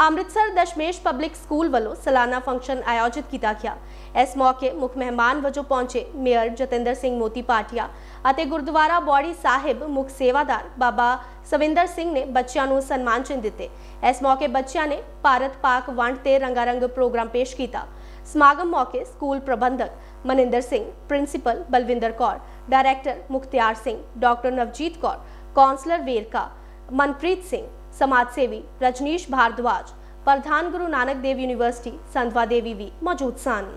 Amritsar Dashmesh public school ਵੱਲੋਂ ਸਾਲਾਨਾ function ਆਯੋਜਿਤ ਕੀਤਾ ਗਿਆ। ਇਸ ਮੌਕੇ ਮੁੱਖ ਮਹਿਮਾਨ ਵਜੋਂ ਪਹੁੰਚੇ ਮੇਅਰ ਜਤਿੰਦਰ ਸਿੰਘ ਮੋਤੀ ਪਾਟਿਆ ਅਤੇ ਗੁਰਦੁਆਰਾ ਬੌੜੀ ਸਾਹਿਬ ਮੁੱਖ ਸੇਵਾਦਾਰ ਬਾਬਾ ਸਵਿੰਦਰ ਸਿੰਘ ਨੇ ਬੱਚਿਆਂ ਨੂੰ ਸਨਮਾਨ ਚਿੰਨ੍ਹ ਦਿੱਤੇ। ਇਸ ਮੌਕੇ ਬੱਚਿਆਂ ਨੇ ਭਾਰਤ ਪਾਕ ਵੰਡ ਤੇ ਰੰਗਾਰੰਗ ਪ੍ਰੋਗਰਾਮ ਪੇਸ਼ ਕੀਤਾ। ਸਮਾਗਮ ਮੌਕੇ ਸਕੂਲ ਪ੍ਰਬੰਧਕ Maninder Singh, principal Balwinder Kaur, director Mukhtiar Singh, doctor Navjit Kaur councillor Verka, Manpreet Singh ਸਮਾਜ ਸੇਵੀ ਰਜਨੀਸ਼ ਭਾਰਦਵਾਜ ਪ੍ਰਧਾਨ ਗੁਰੂ ਨਾਨਕ ਦੇਵ ਯੂਨੀਵਰਸਿਟੀ ਸੰਧਵਾ ਦੇਵੀ ਵੀ ਮੌਜੂਦ ਸਨ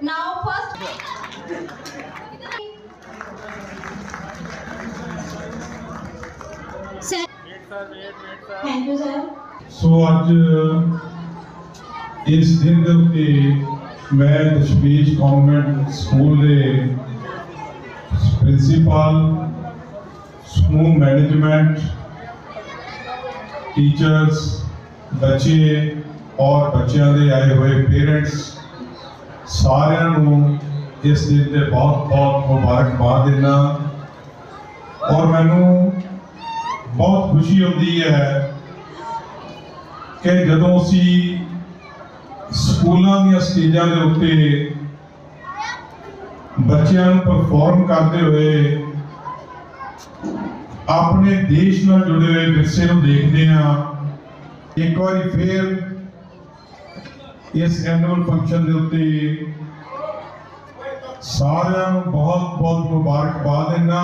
Now first Sir, thank you sir. ਸੋ ਅੱਜ ਇਸ ਦਿਨ ਦੇ ਉੱਤੇ ਮੈਂ ਦਸ਼ਮੇਸ਼ ਕਨਵੈਂਟ ਸਕੂਲ ਦੇ ਪ੍ਰਿੰਸੀਪਲ ਸਮੂਹ ਮੈਨੇਜਮੈਂਟ ਟੀਚਰਸ ਬੱਚੇ ਔਰ ਬੱਚਿਆਂ ਦੇ ਆਏ ਹੋਏ ਪੇਰੈਂਟਸ ਸਾਰਿਆਂ ਨੂੰ ਇਸ ਦਿਨ ਤੇ ਬਹੁਤ ਬਹੁਤ ਮੁਬਾਰਕਬਾਦ ਦਿੰਦਾ ਔਰ ਮੈਨੂੰ ਬਹੁਤ ਖੁਸ਼ੀ ਹੁੰਦੀ ਹੈ ਕਿ ਜਦੋਂ ਅਸੀਂ ਸਕੂਲਾਂ ਦੀਆਂ ਸਟੇਜਾਂ ਦੇ ਉੱਤੇ ਬੱਚਿਆਂ ਨੂੰ ਪਰਫਾਰਮ ਕਰਦੇ ਹੋਏ ਆਪਣੇ ਦੇਸ਼ ਨਾਲ ਜੁੜੇ ਹੋਏ ਵਿਰਸੇ ਨੂੰ ਦੇਖਦੇ ਹਾਂ। ਇੱਕ ਵਾਰੀ ਫੇਰ ਇਸ ਐਨੂਅਲ ਫੰਕਸ਼ਨ ਦੇ ਉੱਤੇ ਸਾਰਿਆਂ ਨੂੰ ਬਹੁਤ ਬਹੁਤ ਮੁਬਾਰਕਬਾਦ ਦਿੰਦਾ।